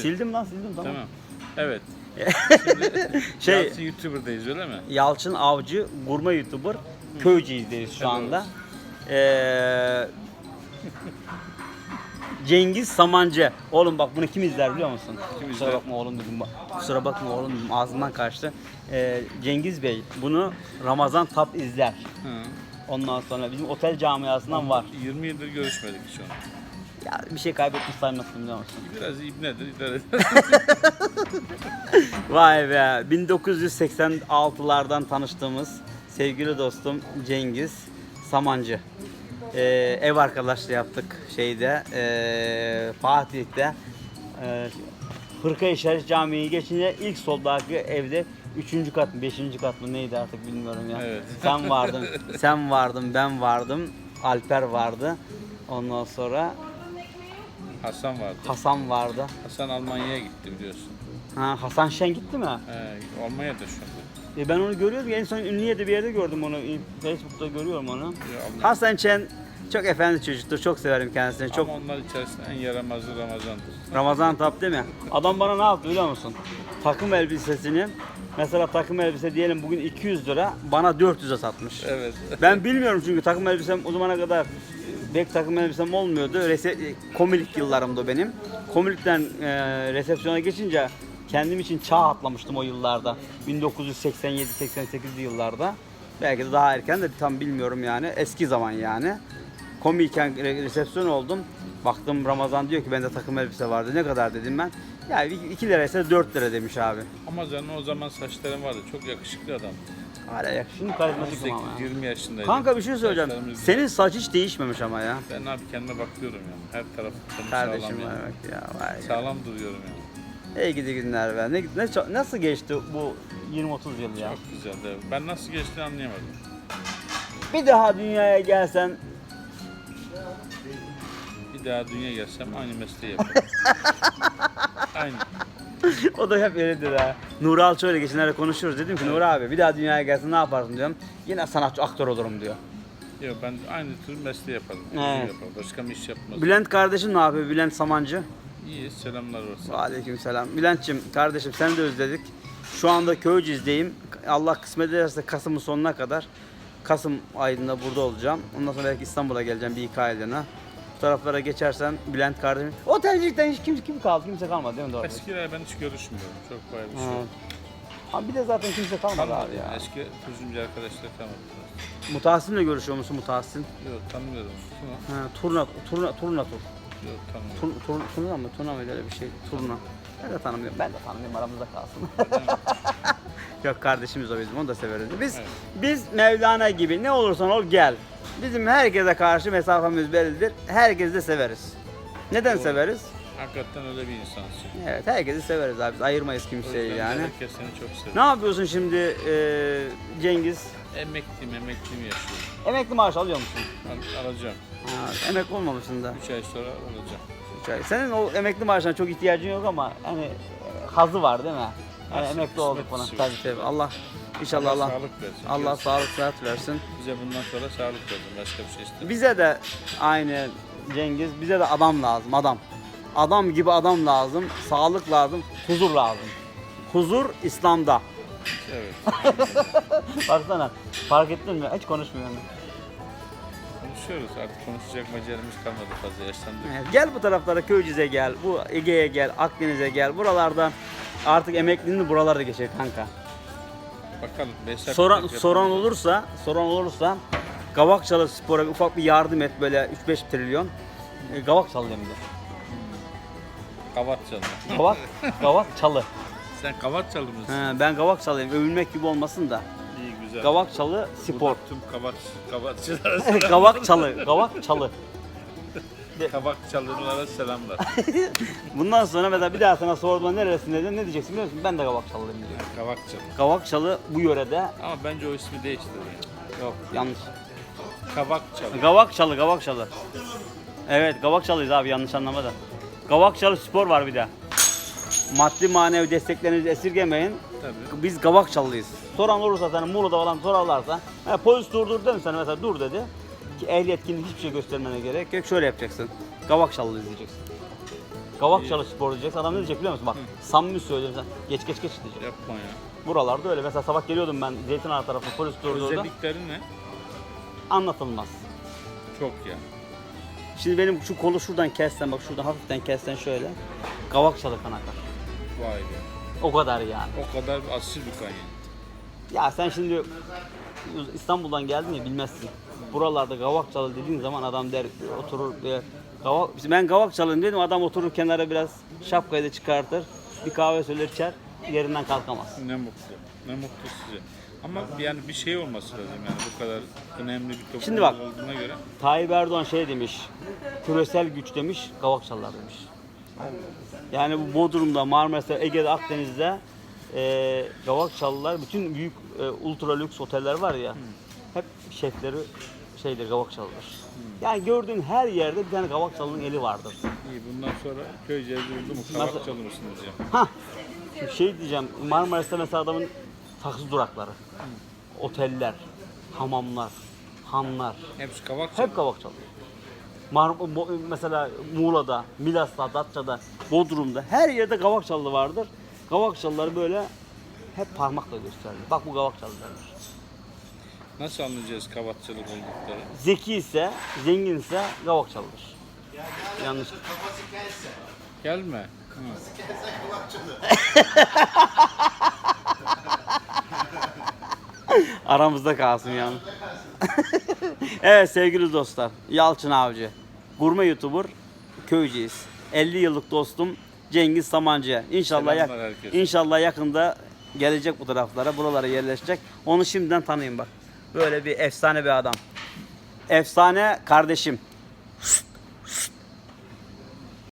Sildim lan sildim tamam. Tamam. Evet. Şey Yalçın YouTuber'dayız öyle mi? Yalçın Avcı gurme YouTuber Köyceğiz'deyiz şu anda. Ee, Cengiz Samancı. Oğlum bak bunu kim izler biliyor musun? Kim Kusura izler? bakma oğlum dedim. bak. Kusura bakma oğlum dedim. Ağzımdan kaçtı. Ee, Cengiz Bey bunu Ramazan Tap izler. Hı. Ondan sonra bizim otel camiasından var. 20 yıldır görüşmedik hiç onu. Ya bir şey kaybetmiş saymasın biliyor musun? Biraz ibnedir, idare eder. Vay be 1986'lardan tanıştığımız sevgili dostum Cengiz Samancı. Ee, ev arkadaşlığı yaptık şeyde ee, Fatih'te ee, Hırka-i Şerif Camii'yi geçince ilk soldaki evde üçüncü kat mı beşinci kat mı neydi artık bilmiyorum ya. Evet. Sen vardın, sen vardın, ben vardım, Alper vardı. Ondan sonra Hasan vardı. Hasan vardı. Hasan Almanya'ya gitti biliyorsun. Ha, Hasan Şen gitti mi? He, Almanya'da şu anda. E ben onu görüyorum. En son Ünlüye'de bir yerde gördüm onu. Facebook'ta görüyorum onu. Ya. Hasan Çen çok efendi çocuktur. Çok severim kendisini. Çok Ama onlar içerisinde en yaramazı Ramazan'dır. Ramazan tap değil mi? Adam bana ne yaptı biliyor musun? Takım elbisesini mesela takım elbise diyelim bugün 200 lira bana 400'e satmış. Evet. Ben bilmiyorum çünkü takım elbisem o zamana kadar bek takım elbisem olmuyordu. Rese, komilik yıllarımdı benim. Komilikten e, resepsiyona geçince kendim için çağ atlamıştım o yıllarda. 1987-88'li yıllarda. Belki de daha erken de tam bilmiyorum yani. Eski zaman yani. Komiyken re- resepsiyon oldum. Baktım Ramazan diyor ki bende takım elbise vardı. Ne kadar dedim ben. Ya 2 lira ise 4 lira demiş abi. Ama senin o zaman saçların vardı. Çok yakışıklı adam. Hala yakışını karizmatik ama ya. 18-20 yaşındaydı. Kanka bir şey söyleyeceğim. Saçlarımız- Senin saç hiç değişmemiş ama ya. Ben abi kendime bakıyorum yani. Her taraf sağlam Kardeşim yani. evet ya vay. Sağlam duruyorum yani. İyi gidi günler be. Ne, ne, nasıl geçti bu 20-30 yıl ya? Çok güzeldi. Ben nasıl geçtiğini anlayamadım. Bir daha dünyaya gelsen Bir daha dünya gelsem aynı mesleği yaparım. aynı. o da hep öyledir ha. Nuri Alço ile geçenlerde konuşuyoruz. Dedim ki Nuri abi bir daha dünyaya gelsen ne yaparsın diyorum. Yine sanatçı aktör olurum diyor. Yok ben aynı tür mesleği yaparım. Evet. yaparım. Başka bir iş yapmaz. Bülent kardeşim ne yapıyor? Bülent Samancı. İyi selamlar olsun. Aleyküm selam. Bülent'cim kardeşim seni de özledik. Şu anda Köyceğiz'deyim. Allah kısmet ederse Kasım'ın sonuna kadar Kasım ayında burada olacağım. Ondan sonra belki İstanbul'a geleceğim bir iki aylığına. Taraflara geçersem Bülent kardeşim. Otelcilikten hiç kim, kim kaldı? Kimse kalmadı değil mi? Doğru. Eskiler ben hiç görüşmüyorum. Çok bayağı bir şey. Abi bir de zaten kimse kalmadı Kalmadı abi ya. Eski turizmci arkadaşlar kalmadı. Mutahsin'le görüşüyor musun Mutahsin? Yok tanımıyorum. Kim o? Ha, turna, turna, turna tur. Yok tanımıyorum. Tur, tur, turna mı? Turna mıydı öyle bir şey? Turna. Ben de tanımıyorum. Ben de tanımıyorum aramızda kalsın. Yok kardeşimiz o bizim onu da severiz. Biz biz Mevlana gibi ne olursan ol gel. Bizim herkese karşı mesafemiz bellidir. Herkesi de severiz. Neden Doğru. severiz? Hakikaten öyle bir insansın. Evet herkesi severiz abi. Biz ayırmayız kimseyi yani. Herkes seni çok Ne seviyor. yapıyorsun şimdi eee, Cengiz? Emekliyim, emekliyim yaşıyorum. Emekli maaş alıyor musun? Al- alacağım. Ha, emekli olmamışsın da. 3 ay sonra alacağım. Üç ay. Senin o emekli maaşına çok ihtiyacın yok ama hani e, hazı var değil mi? Nasıl? emekli olduk Kısmet buna. işi. Tabii tabii. Allah inşallah Allah Sağlık versin. Allah Bize- sağlık sıhhat versin. Bize bundan sonra sağlık versin. Başka bir şey istemiyorum. Bize de aynı Cengiz bize de adam lazım adam. Adam gibi adam lazım. Sağlık lazım. Huzur lazım. Huzur İslam'da. Evet. Baksana fark ettin mi? Hiç konuşmuyorum. Konuşuyoruz artık konuşacak mecelimiz kalmadı fazla yaşlandık. Evet, Gel bu taraflara Köyceğiz'e gel, bu Ege'ye gel, Akdeniz'e gel. Buralarda artık emekliliğini buralarda geçer kanka. Bakalım. Beşer Soran, soran olursa, soran olursa Gavakçalı Spor'a ufak bir yardım et böyle 3-5 trilyon. E, Gavakçalı hem de. Kavat çalma. Gavak, Gavakçalı. Sen kavat çalı mısın? He, ben Gavakçalıyım. Övülmek gibi olmasın da. İyi güzel. Gavakçalı Spor. Tüm kavat, kavatçılara Gavakçalı, Gavakçalı. Kabak çalılara selamlar. Bundan sonra mesela bir daha sana sorduğumda neresin dedim ne diyeceksin biliyor musun? Ben de Gavakçalıyım diyeceğim. Kabak çalı. Gavakçalı bu yörede Ama bence o ismi değiştir yani. yok yanlış. Kabak çalı. Gavakçalı, Gavakçalı. Evet, Gavakçalıyız abi yanlış anlama da. Gavakçalı spor var bir de. Maddi manevi desteklerinizi esirgemeyin. Tabii. Biz Gavakçalıyız. Soran olursa sana Muğla'da falan sorarlarsa ha, polis durdur dedim sana mesela dur dedi. Ki ehliyet kimlik hiçbir şey göstermene gerek yok. Şöyle yapacaksın. Gavakçalıyız diyeceksin. Kavakçalı spor diyeceksin. Adam ne diyecek biliyor musun? Bak samimi söylüyorum sen. Geç geç geç diyecek. Yapma ya. Buralarda öyle. Mesela sabah geliyordum ben Zeytinağ tarafı polis durdu orada. Özellikleri ne? Anlatılmaz. Çok ya. Şimdi benim şu kolu şuradan kessen bak şuradan hafiften kessen şöyle. Kavakçalı kan akar. Vay be. O kadar yani. O kadar asil bir kan yani. Ya sen şimdi İstanbul'dan geldin ya bilmezsin. Buralarda Gavakçalı dediğin zaman adam der oturur der. Gavak, ben Gavakçalıyım dedim adam oturur kenara biraz şapkayı da çıkartır. Bir kahve söyler içer yerinden kalkamaz. Ne mutlu. Ne mutlu size. Ama yani bir şey olması lazım yani bu kadar önemli bir toplum Şimdi bak. olduğuna göre. Tayyip Erdoğan şey demiş, küresel güç demiş, Gavakçalılar demiş. Yani bu Bodrum'da, Marmaris'te, Ege'de, Akdeniz'de e, Gavakçalılar, bütün büyük e, ultra lüks oteller var ya, hep şefleri şeydir, Gavakçalılar. Yani gördüğün her yerde bir tane Gavakçalı'nın eli vardır. İyi bundan sonra köyceğiz oldu mu Nasıl- kavak çalı mısınız ya? Hah, şimdi şey diyeceğim, Marmaris'te mesela adamın taksi durakları, oteller, hamamlar, hanlar, Hepsi kavak çalı. Hep Kavakçalı. Mar Bo- mesela Muğla'da, Milas'ta, Datça'da, Bodrum'da her yerde Kavakçalı vardır. Kavakçalıları böyle hep parmakla gösterilir. Bak bu Kavakçalı derler. Nasıl anlayacağız kavatçılık oldukları? Zeki ise, zengin ise Kavakçalıdır. Yanlış. Gelme. Hı. Aramızda kalsın yani. evet sevgili dostlar. Yalçın Avcı. Gurme YouTuber. Köyceğiz. 50 yıllık dostum Cengiz Samancı. İnşallah yak- herkese. inşallah yakında gelecek bu taraflara, buralara yerleşecek. Onu şimdiden tanıyın bak. Böyle bir efsane bir adam. Efsane kardeşim.